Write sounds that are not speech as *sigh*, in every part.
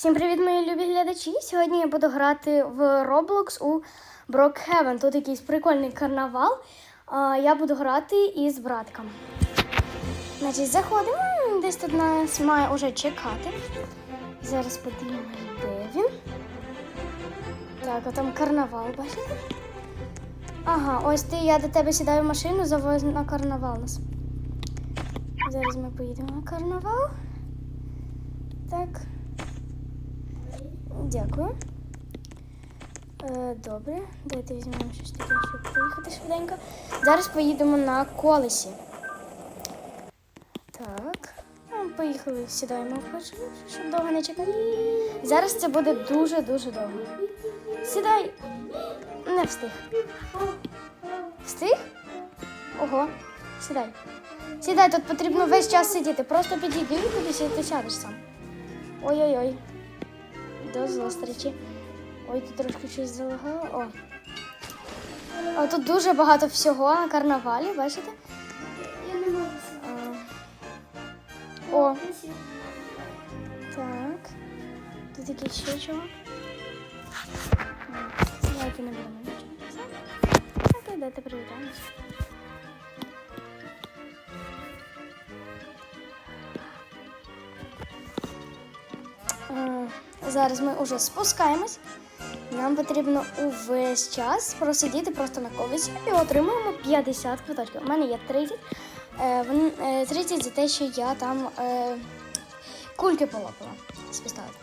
Всім привіт, мої любі глядачі! Сьогодні я буду грати в Roblox у Brookhaven. Тут якийсь прикольний карнавал. Я буду грати із братком. Значить, заходимо. Десь тут нас має уже чекати. Зараз подивимось, де він. Так, а там карнавал, бачите? Ага, ось ти, я до тебе сідаю в машину, завоз на карнавал нас. Зараз ми поїдемо на карнавал. Так. Дякую. Е, добре, давайте візьмемо щось таке, щоб поїхати швиденько. Зараз поїдемо на колесі. Так. Ну, Поїхали, сідаємо в щоб довго не чекати. Зараз це буде дуже-дуже довго. Сідай. Не встиг. Встиг? Ого, сідай. Сідай, тут потрібно весь час сидіти. Просто підійди і ти сядеш сам. Ой-ой-ой. До зустрічі. Ой, тут трошки щось залагало. О. А тут дуже багато всього на карнавалі, бачите? Я не можу А, О, так. Тут якийсь ще чувак. Давайте не будемо нічого. Так, дайте привітаємося. Е, Зараз ми вже спускаємось. Нам потрібно увесь час просидіти просто на колесі і отримуємо 50 квиточків. У мене є 30. Е, вон- е, 30 за те, що я там е, кульки полопала з пістолета.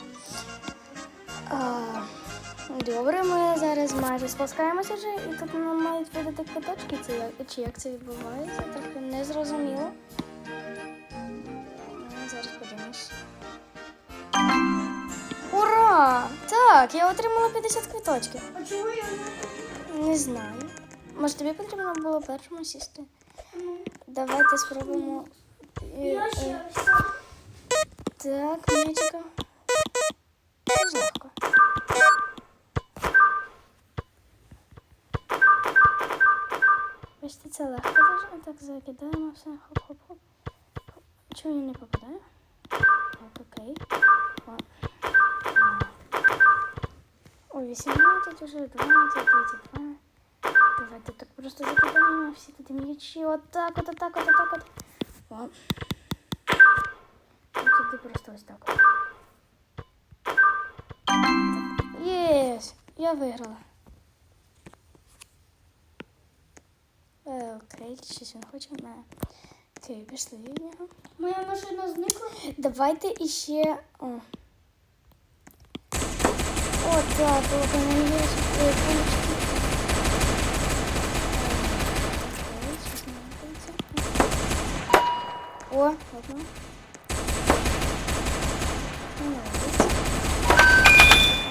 Добре, ми зараз майже спускаємося вже, і тут нам мають видати квиточки. Чи як це відбувається, трохи не зрозуміло. Так, я отримала 50 квиточків. А чого я не Не знаю. Може, тобі потрібно було першому сісти? Давайте спробуємо. Е, Я е, ще Так, м'ячика. Це легко. Бачите, це легко дуже. Так закидаємо все. Хоп-хоп-хоп. Чому я не попадаю? Так, окей. О. О, 18 уже, 20, 22. Давайте так просто закидаємо всі туди м'ячі. Отак, от, отак, от, отак, от. О. І туди просто ось так. Єс! Я виграла. Е, окей, щось він хоче в мене. Окей, пішли від нього. Моя машина зникла. Давайте іще. О. О, да, от у мене є ще телефончики. Е, окей, щось не рухається. О, вот он.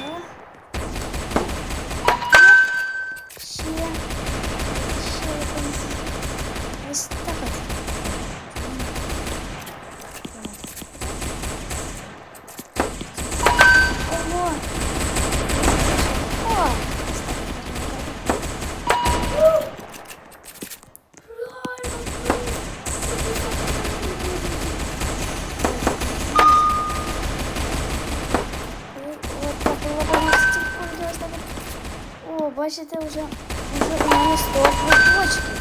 О. Ще. Ще якось. Ось так от. Ого! О! От так лобами стільки ось так от. О, бачите, вже, вже у мене 100 квиточків.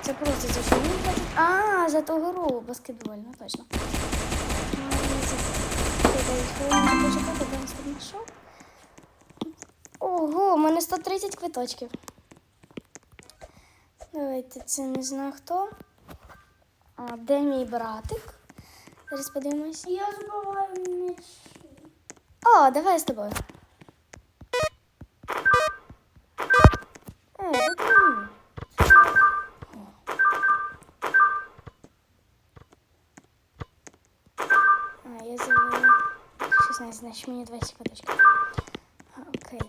Це просто за що він платить? А, за ту гру баскетбольну, точно. Ого, у мене 130 квиточків. Давайте це не знаю хто. А, де мій братик? Зараз подивимось. Я збиваю м'яч. О, давай з тобою. Мені 20 квиточків. А, Окей.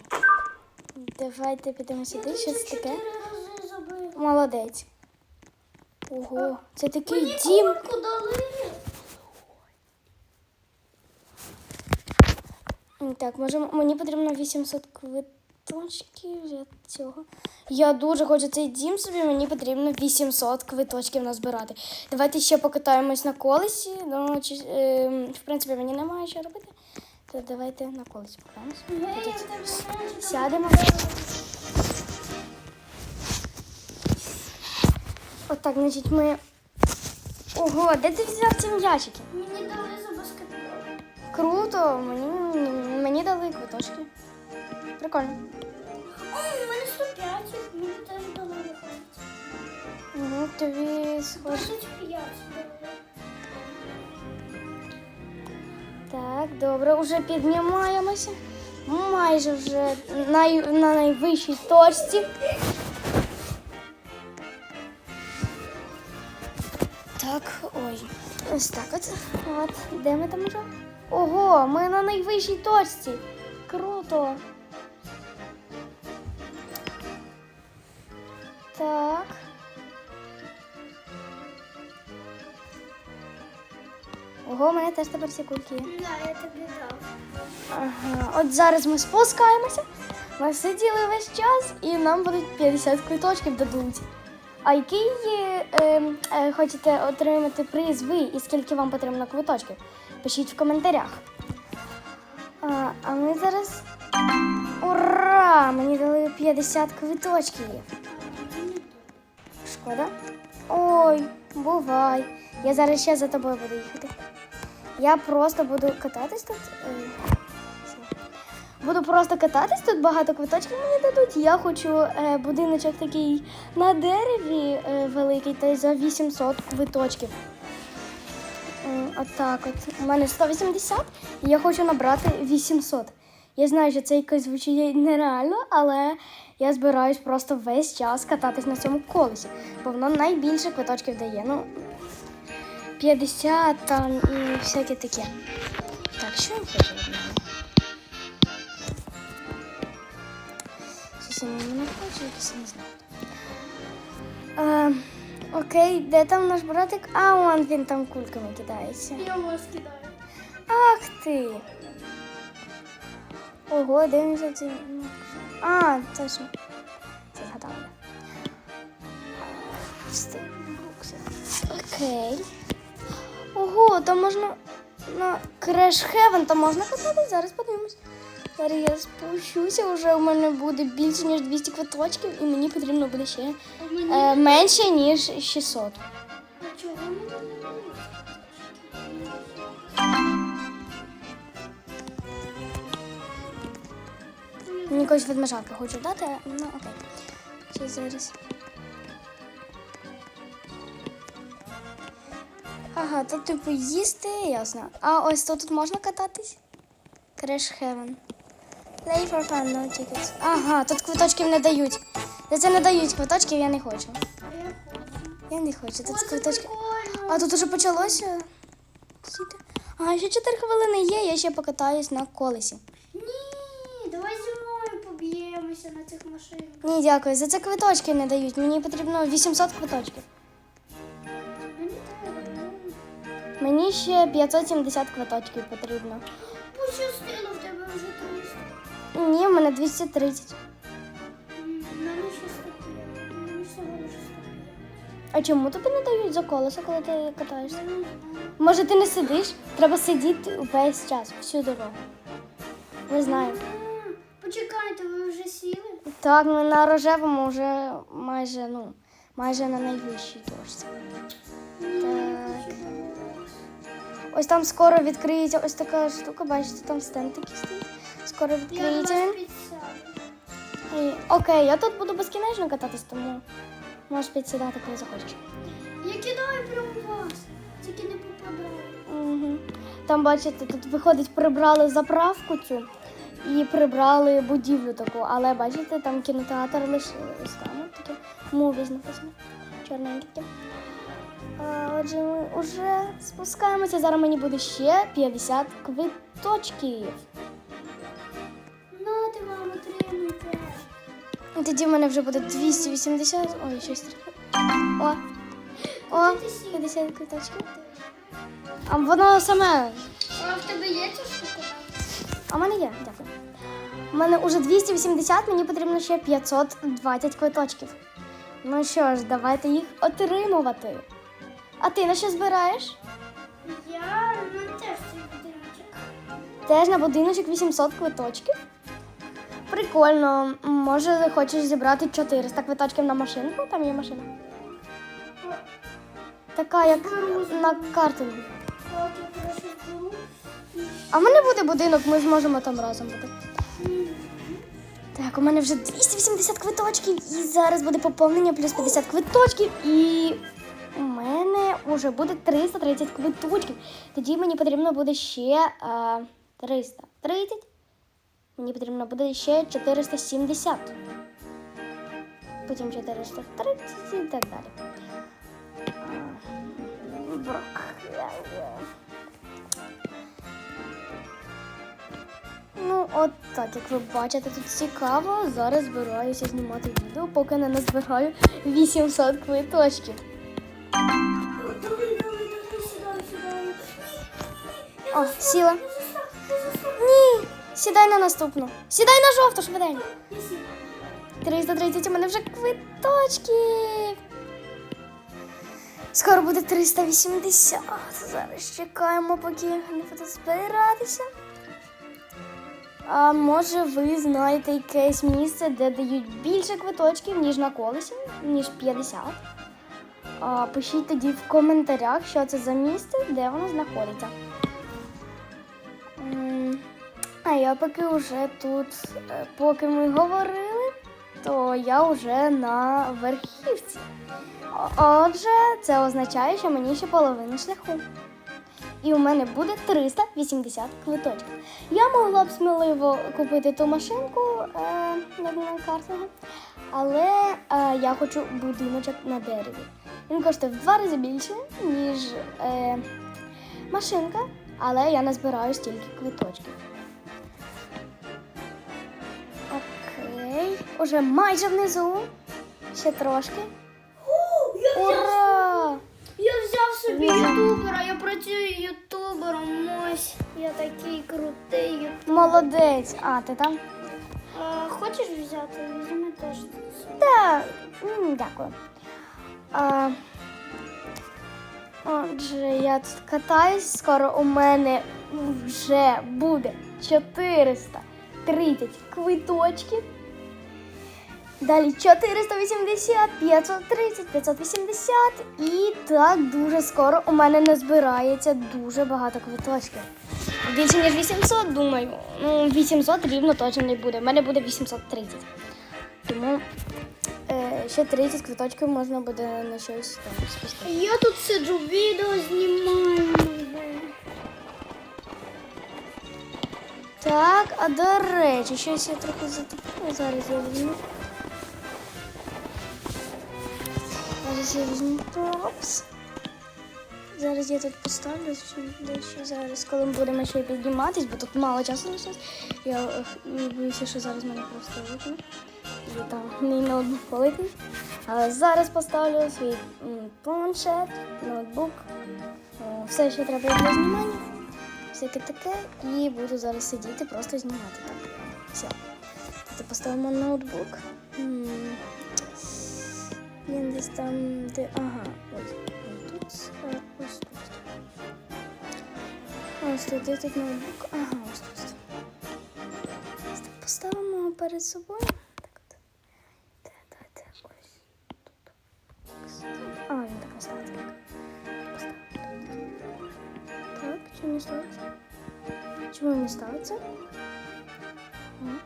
Давайте підемо сюди, що це таке. Молодець. Ого, це такий дім. Дали. Так, може, мені потрібно 800 квиточків для цього. Я дуже хочу цей дім собі, мені потрібно 800 квиточків назбирати. Давайте ще покатаємось на колесі. Ну, чи, е, в принципі, мені немає що робити. То давайте на колись знаю, Сядемо. Отак, значить, ми. Ого, де ти взяв ці м'ячики? Мені дали за баскетбол. Круто, мені, мені дали квиточки. Прикольно. О, у мене 105, мені теж дали виходить. Угу, тобі схоже. 25 дали. Так, добре, уже піднімаємося. Майже вже най, на найвищій точці. Так, ой. Ось так от. От, де ми там уже? Ого, ми на найвищій точці. Круто. Так. Ого, у мене теж тепер всі кульки є. Да, я тобі дав. Ага, от зараз ми спускаємося. Ми сиділи весь час і нам будуть 50 квиточків дадуть. А який е, е, хочете отримати приз ви і скільки вам потрібно квиточків? Пишіть в коментарях. А, а ми зараз. Ура! Мені дали 50 квиточків. Шкода. Ой, бувай. Я зараз ще за тобою буду їхати. Я просто буду кататись тут. Е. Буду просто кататись, тут багато квиточків мені дадуть. Я хочу е, будиночок такий на дереві е, великий, та й за 800 квиточків. Отак от. У мене 180, і я хочу набрати 800. Я знаю, що це якось звучить нереально, але я збираюсь просто весь час кататись на цьому колесі, бо воно найбільше квиточків дає. Ну, 50 там і всяке таке. Так, що я хочу? Щось я не хочу, якось не знаю. Е, окей, де там наш братик? А, он він там кульками кидається. Я вас кидаю. Ах ти. Ого, де він за цим? А, точно. Це згадала. Окей. Ого, там можна на Crash Heaven там можна кататись? Зараз подивимось. Зараз я спущуся, вже у мене буде більше, ніж 200 квиточків, і мені потрібно буде ще е, менше, ніж 600. А чого мені якось ведмежатка хочу дати, ну окей. Ще зараз. Ага, тут типу їсти, ясно. А ось тут, тут можна кататись? Crash Heaven. Play for fun, no tickets. Ага, тут квиточків не дають. За це не дають квиточків, я не хочу. Я не хочу. Тут квиточки. А тут уже почалося. Ага, ще 4 хвилини є, я ще покатаюсь на колесі. Ні, давай зі мною поб'ємося на цих машинах. Ні, дякую. За це квиточки не дають. Мені потрібно 800 квиточків. Мені ще 570 квиточків потрібно. Пощастило, в тебе вже 300. Ні, в мене 230. М, ще 105. Мені всього лише 105. А чому тобі не дають за колесо, коли ти катаєшся? Може, ти не сидиш? Треба сидіти весь час, всю дорогу. Не знаю. Почекайте, ви вже сіли? Так, ми на рожевому вже майже, ну, майже на найвищій точці. Ось там скоро відкриється ось така штука, бачите, там стенд такий стоїть. Скоро відкриється він. І, окей, я тут буду безкінечно кататись, тому можеш підсідати, коли захочеш. Я кидаю прямо вас. Тільки не попадаю. Угу. Там, бачите, тут виходить, прибрали заправку цю і прибрали будівлю таку, але бачите, там кінотеатр лишилось. Там от таке мувіз написано. Чорненьке. Отже, ми вже спускаємося. Зараз мені буде ще 50 квиточків. Нати вам отримуйте. І тоді в мене вже буде 280. Ой, щось трохи. О! О, 50 квиточків. А воно саме А в тебе є ця штука? А в мене є, дякую. У мене вже 280, мені потрібно ще 520 квиточків. Ну що ж, давайте їх отримувати. А ти на що збираєш? Я на теж цей будиночок. Теж на будиночок 800 квиточків. Прикольно. Може, хочеш зібрати 400 квиточків на машинку? Там є машина. Така, як на картингу. А в мене буде будинок, ми зможемо там разом бути. Так, у мене вже 280 квиточків, і зараз буде поповнення плюс 50 квиточків, і у мене вже буде 330 квиточків. Тоді мені потрібно буде ще а, 330. Мені потрібно буде ще 470. Потім 430 і так далі. Ну, от так, як ви бачите, тут цікаво. Зараз збираюся знімати відео, поки не назбираю 800 квиточків. О, сіла. Ні, сідай на наступну. Сідай на жовту швиденько. 330 у мене вже квиточків. Скоро буде 380. Зараз чекаємо, поки не буде збиратися. А може ви знаєте якесь місце, де дають більше квиточків, ніж на колесі, ніж 50? А, пишіть тоді в коментарях, що це за місце, де воно знаходиться. А я поки вже тут, е, поки ми говорили, то я вже на верхівці. Отже, це означає, що мені ще половина шляху. І у мене буде 380 квиточків. Я могла б сміливо купити ту машинку, е, на картингу, але е, я хочу будиночок на дереві. Він коштує в два рази більше, ніж е, машинка, але я назбираю стільки квиточків. Уже майже внизу. Ще трошки. О, я взяв, Ура! я взяв собі ютубера, я працюю ютубером. Ось, я такий крутий ютубер. Молодець. А, ти там? А, хочеш взяти? Візьми теж. Так, м, дякую. А, отже, я тут катаюсь, скоро у мене вже буде 430 квиточків. Далі 480, 530, 580 і так дуже скоро у мене назбирається дуже багато квиточків. Більше ніж 800, думаю. Ну, 800 рівно точно не буде. У мене буде 830. Тому е, ще 30 квиточків можна буде на щось там спустити. Я тут сиджу, відео знімаю. Так, а до речі, щось я трохи затопила. Зараз я візьму. Зараз я візьму пропс. Зараз я тут поставлю дещо зараз, коли ми будемо ще підніматись, бо тут мало часу лишилось. Я е, боюся, що зараз мене просто випне. І там мій ноутбук полетить. Але зараз поставлю свій планшет, ноутбук, все, що треба для знімання, всяке таке, і буду зараз сидіти, просто знімати так. Все. Тобто поставимо ноутбук. М, Він десь там, де. Ага, ось. Ось тут, а ось тут. Ось тут, де тут ноутбук. Ага, ось тут. Ось так поставимо його перед собою. Так от. Де, де, де, ось тут. А, він так поставити. Так, чи не ставиться? Чому не ставиться? М.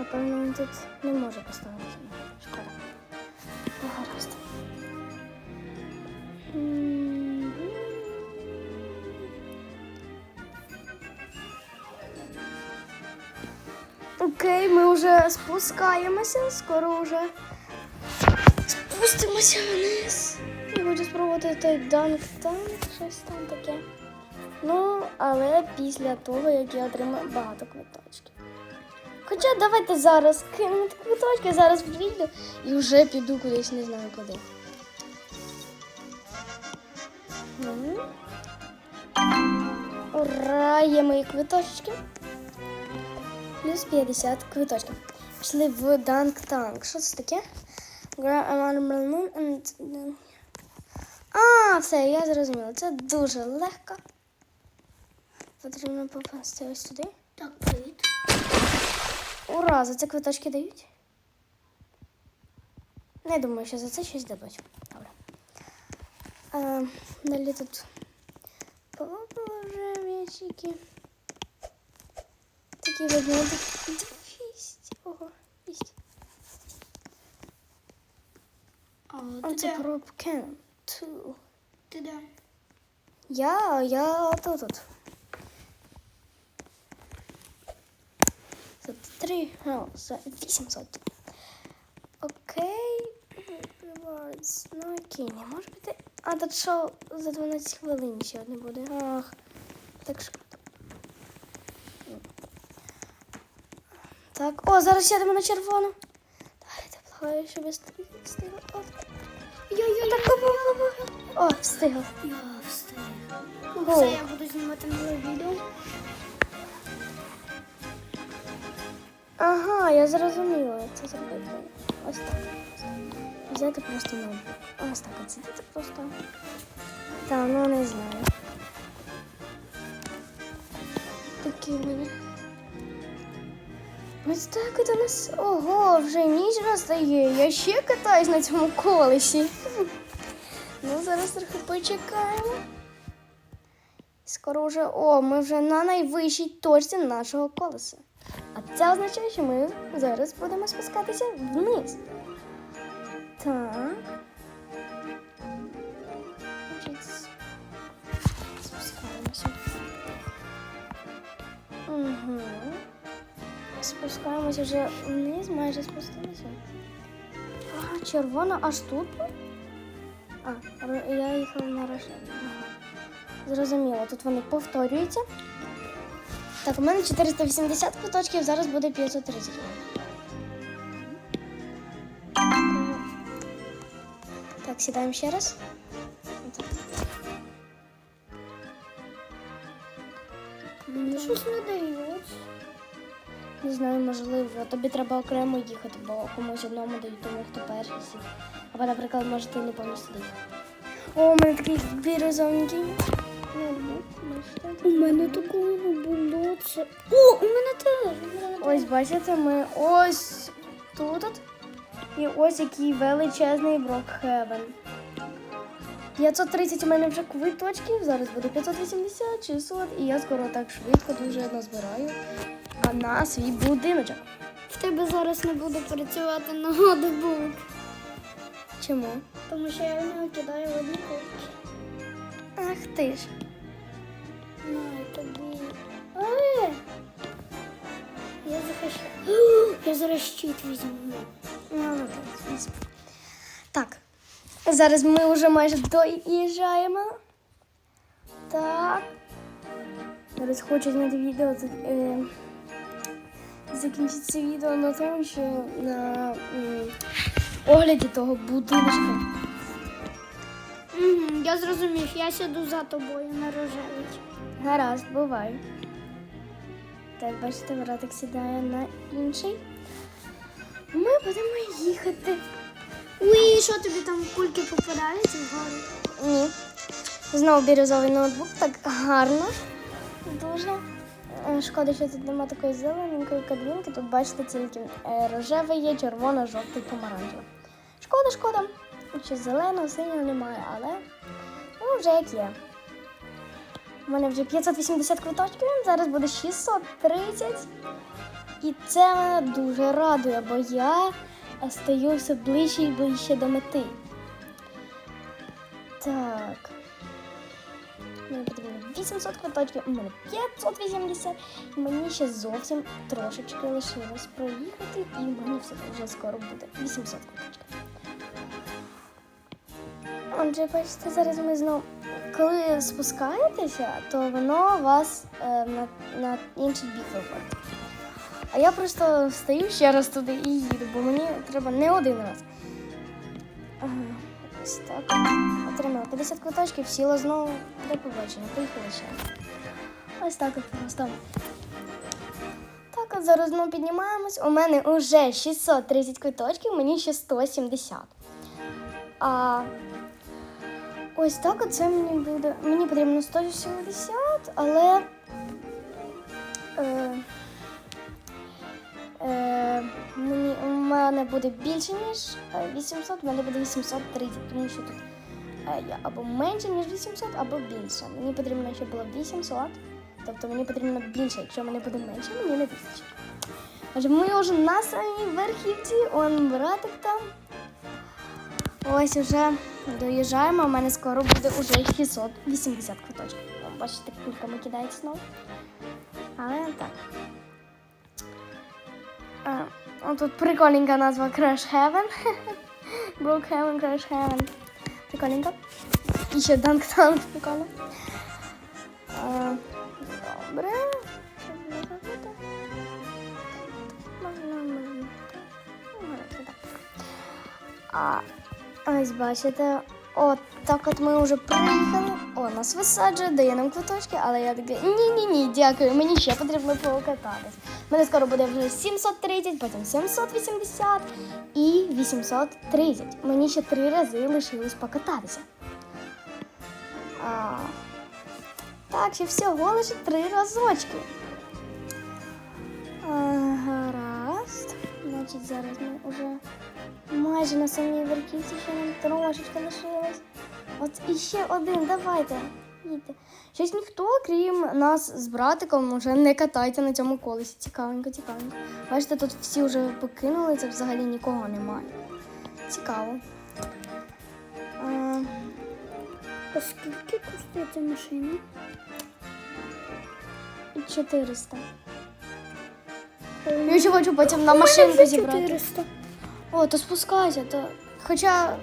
А, певно, він тут не може поставитися. Окей, ми вже спускаємося, скоро вже спустимося вниз. Я хочу спробувати той данк танк, щось там таке. Ну, але після того, як я отримаю багато квиточків. Хоча давайте зараз кинемо квиточки, зараз прийду і вже піду кудись, не знаю куди. Ура, є мої квиточки. Плюс 50 квиточків. Пішли в Данк Танк. Що це таке? А, все, я зрозуміла. Це дуже легко. Потрібно попасти ось туди. Так, привіт. Ура, за це квиточки дають? Не думаю, що за це щось дадуть. Добре. А, далі тут вже м'ячики. Такі ведмедики. 200. Ого, 200. А, А це де? про Canon 2. Ти де? Я, я тут. тут. За три, ну, за 800. Окей. Ну окей, не може бути. А тут що за 12 хвилин ще одне буде. Ах, так шкода. Так, о, зараз сядемо на червону. Давайте, благаю, щоб я встиг- встигла. О, Йо-йо-йо. так, о, встигла. Я встиг. Ну, Все, я буду знімати нове відео. Ага, я зрозуміла, як це зробити. Ось так. Взяти просто ноутбук. Ось так, сидіти просто. Та, ну не знаю. Такі в мене. Ось так от у нас. Ого, вже ніч настає. Я ще катаюсь на цьому колесі. Ну, зараз трохи почекаємо. Скоро вже. О, ми вже на найвищій точці нашого колеса. А це означає, що ми зараз будемо спускатися вниз. Так. Спускаємося. Угу. Спускаємося вже вниз, майже спустилися. Ага, червона аж тут. А, я їхала на. Ага. Зрозуміло, тут вони повторюються. Так, у мене 480 квиточків, зараз буде 530. Так, сідаємо ще раз. Мені щось не дають. Не знаю, можливо, тобі треба окремо їхати, бо комусь одному дають тому, хто перший сів. Або, наприклад, може ти не повністю. О, у мене такий бірюзовенький. У мене такого не було. Це... О, у мене теж. у мене теж. Ось бачите, ми ось тут. от. І ось який величезний Брокхевен. 530 у мене вже квиточків, зараз буде 580, 600, і я скоро так швидко дуже назбираю а на свій будиночок. В тебе зараз не буде працювати ноутбук. Чому? Тому що я в нього кидаю одні копки. Ах ти ж. На, тобі. Але я захищу. Я зараз щит візьму. Молодець. візьми. Так. Зараз ми вже майже доїжджаємо. Так. Зараз хочу зняти відео. Е, закінчити це відео на тому, що на огляді того будиночка. Угу, я зрозумів, я сяду за тобою на рожевий. Гаразд, бувай. Так, бачите, братик сідає на інший. Ми будемо їхати. Ой, що тобі там кульки попадаються вгору? Ні. Знову бірюзовий ноутбук, так гарно. Дуже. Е, Шкода, що тут немає такої зелененької кабінки. Тут бачите тільки е, рожевий є, червоно, жовтий, помаранчевий. Шкода, шкода. Ще зеленого, синього немає, але ну, вже як є. У мене вже 580 квиточків, зараз буде 630. І це мене дуже радує, бо я стаю все ближче і ближче до мети. Так. Мені потрібно 800 квиточків, у мене 580. І мені ще зовсім трошечки лишилось проїхати, і в мене все вже скоро буде 800 квиточків. Отже, бачите, зараз ми знову. Коли спускаєтеся, то воно вас е, на, на інший бік виводить. А я просто встаю ще раз туди і їду, бо мені треба не один раз. Ага, ось так. Отримала 50 квиточків, сіла знову до побачення. Поїхала ще. Ось так от просто. Так, от зараз знову піднімаємось. У мене вже 630 квиточків, мені ще 170. А ось так от це мені буде. Мені потрібно 170, але мене буде більше, ніж е, 800, в мене буде 830, тому що тут е, я або менше, ніж 800, або більше. Мені потрібно, щоб було 800, тобто мені потрібно більше. Якщо мене буде менше, мені не вистачить. Отже, ми вже на самій верхівці, он братик там. Ось уже доїжджаємо, у мене скоро буде уже 680 квиточків. Бачите, кульками кидається знову. Але так. А, о, тут прикольненька назва Crash Heaven. *laughs* Brookhaven, Crash Heaven. Прикольненько. І ще Dunk Tank прикольно. А, добре. Що мені робити? Можна, можна. Ну, гаразд, так. А ось бачите, от так от ми вже приїхали. О, нас висаджує, дає нам квиточки, але я така, ні-ні ні, дякую, мені ще потрібно покататись. Мене скоро буде вже 730, потім 780 і 830. Мені ще три рази лишилось покататися. А, так, ще всього лише три разочки. А, гаразд. Значить, зараз ми вже майже на самій верхівці, ще нам трошечки лишилось. От іще один, давайте. Їдьте. Щось ніхто, крім нас з братиком, вже не катається на цьому колесі. Цікавенько, цікавенько. Бачите, тут всі вже покинули, це взагалі нікого немає. Цікаво. А, А скільки коштує ця машина? 400. Я ще хочу потім на машинку зібрати. 400. О, то спускайся, то. Хоча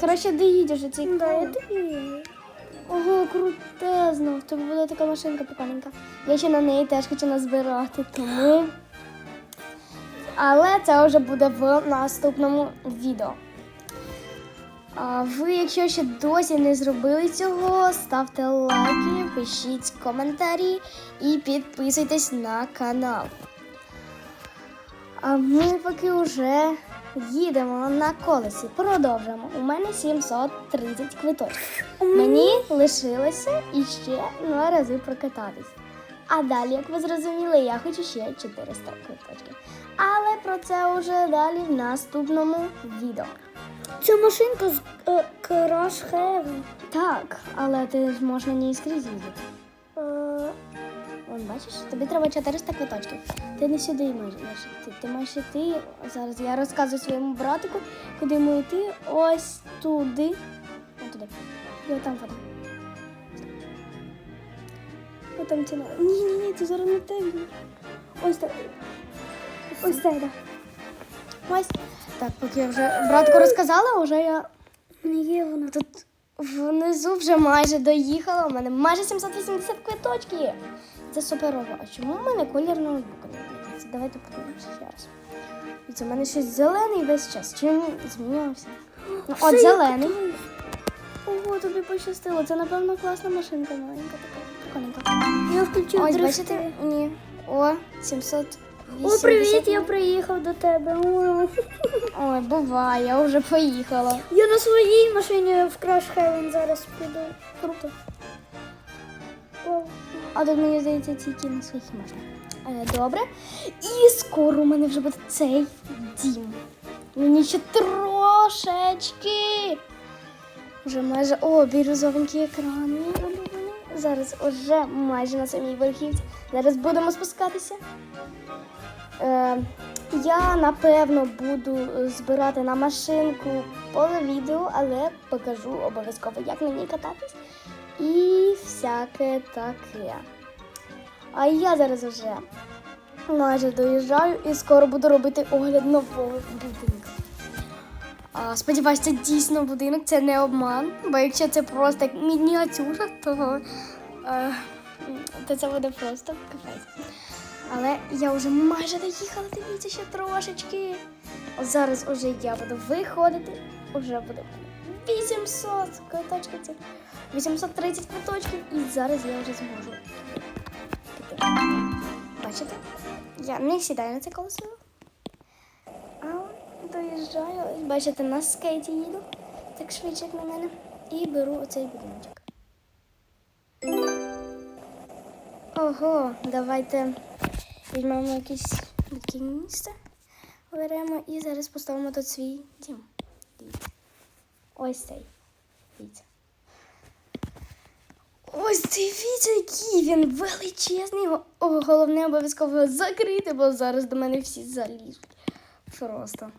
краще доїдеш у цей Да, я вірю. Ого, крутезно. В тебе буде така машинка прикольненька. Я ще на неї теж хочу назбирати, тому. Але це вже буде в наступному відео. А ви, якщо ще досі не зробили цього, ставте лайки, пишіть коментарі і підписуйтесь на канал. А ми поки вже їдемо на колесі. Продовжимо. У мене 730 квиточків. Мені лишилося іще два рази прокататись. А далі, як ви зрозуміли, я хочу ще 400 квиточків. Але про це вже далі в наступному відео. Ця машинка з е, Crash Heaven. Так, але ти ж можеш на ній скрізь їздити. Е, Вон, бачиш, тобі треба 400 квиточків. Ти не сюди маєш йти. Ти маєш йти. Зараз я розказую своєму братику, куди йому йти. Ось туди. Ось туди. І отам вода. Отам ціна. Ні, ні, ні, це зараз не те. Ось так. Ось так, так. Ось. Так, поки я вже братику розказала, вже я не є вона. Тут внизу вже майже доїхала. У мене майже 780 квиточків. Це суперово. А чому в мене колір ноутбука не відкриється? Давайте подивимося ще раз. І це в мене щось зелений весь час. Чим змінювався? Ну, от зелений. Ого, тобі пощастило. Це, напевно, класна машинка маленька така. Прикольненька. Я включив Ось, бачите? Ні. О, 780. О, привіт, я приїхав до тебе. Ой, буває, я вже поїхала. Я на своїй машині в Crash Heaven зараз піду. Круто. А тут мені здається, тільки на своїх можна. Е, добре. І скоро у мене вже буде цей дім. Мені ще трошечки. Вже майже. О, бірюзовенький екран. Зараз уже майже на самій верхівці. Зараз будемо спускатися. Е, я напевно буду збирати на машинку поле відео, але покажу обов'язково, як на ній кататись. І всяке таке. А я зараз вже майже доїжджаю і скоро буду робити огляд нового будинку. А, сподіваюсь, це дійсно будинок, це не обман. Бо якщо це просто мініатюра, то, е, то це буде просто капець. Але я вже майже доїхала, дивіться ще трошечки. Зараз уже я буду виходити, уже буде 800 квиточків. 830 квиточків, і зараз я вже зможу. Бачите? Я не сідаю на це колесо. А доїжджаю. Бачите, на скейті їду. Так швидше, як на мене. І беру оцей будиночок. Ого, давайте візьмемо таке місце. беремо і зараз поставимо тут свій дім. Ось цей. Дивіться. Ось дивіться, який він величезний. О, головне обов'язково закрити, бо зараз до мене всі залізуть. Просто.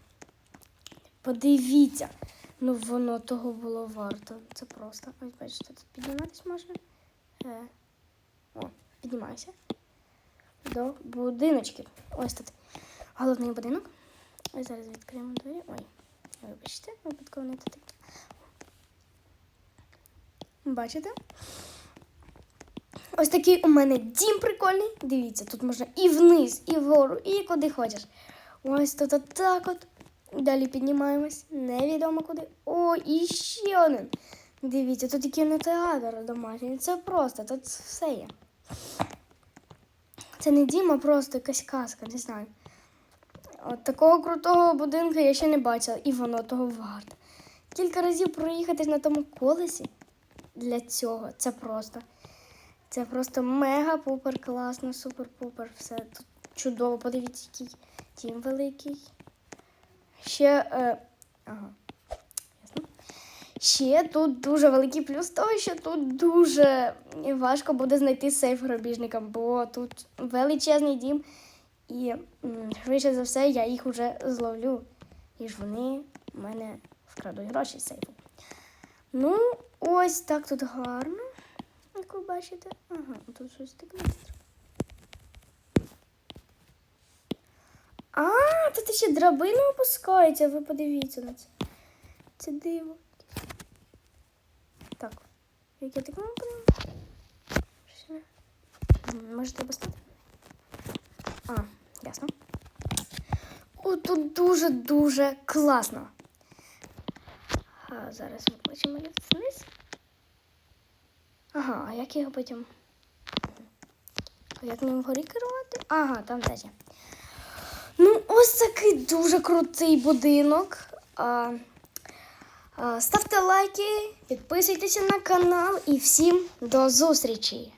Подивіться. Ну воно того було варто. Це просто. Ось бачите, тут підніматись можна. Е. О, піднімаюся. До будиночків. Ось тут. Головний будинок. Ось зараз відкриємо двері. Ой, вибачте, випадково не тут. Бачите? Ось такий у мене дім прикольний. Дивіться, тут можна і вниз, і вгору, і куди хочеш. Ось тут отак от. Далі піднімаємось. Невідомо куди. О, і ще один. Дивіться, тут і кінотеатр домашній. Це просто, тут все є. Це не дім, а просто якась казка, не знаю. От такого крутого будинку я ще не бачила, і воно того варте. Кілька разів проїхатись на тому колесі для цього це просто. Це просто мега-пупер класно, супер-пупер. Все тут чудово. Подивіться, який тім великий. Ще. Е, ага. Ще тут дуже великий плюс того, що тут дуже важко буде знайти сейф грабіжникам, бо тут величезний дім, і швидше за все я їх вже зловлю. І ж вони в мене вкрадуть гроші з сейфу. Ну, ось так тут гарно, як ви бачите. Ага, тут щось таке. А, тут ще драбина опускається, ви подивіться на це. Це диво. Як я так можу? Може треба стати? А, ясно. О, тут дуже-дуже класно. А, зараз викличемо ліфт вниз. Ага, а як його потім? А як ним вгорі керувати? Ага, там теж. Ну, ось такий дуже крутий будинок. А, ставте лайки, підписуйтеся на канал і всім до зустрічі!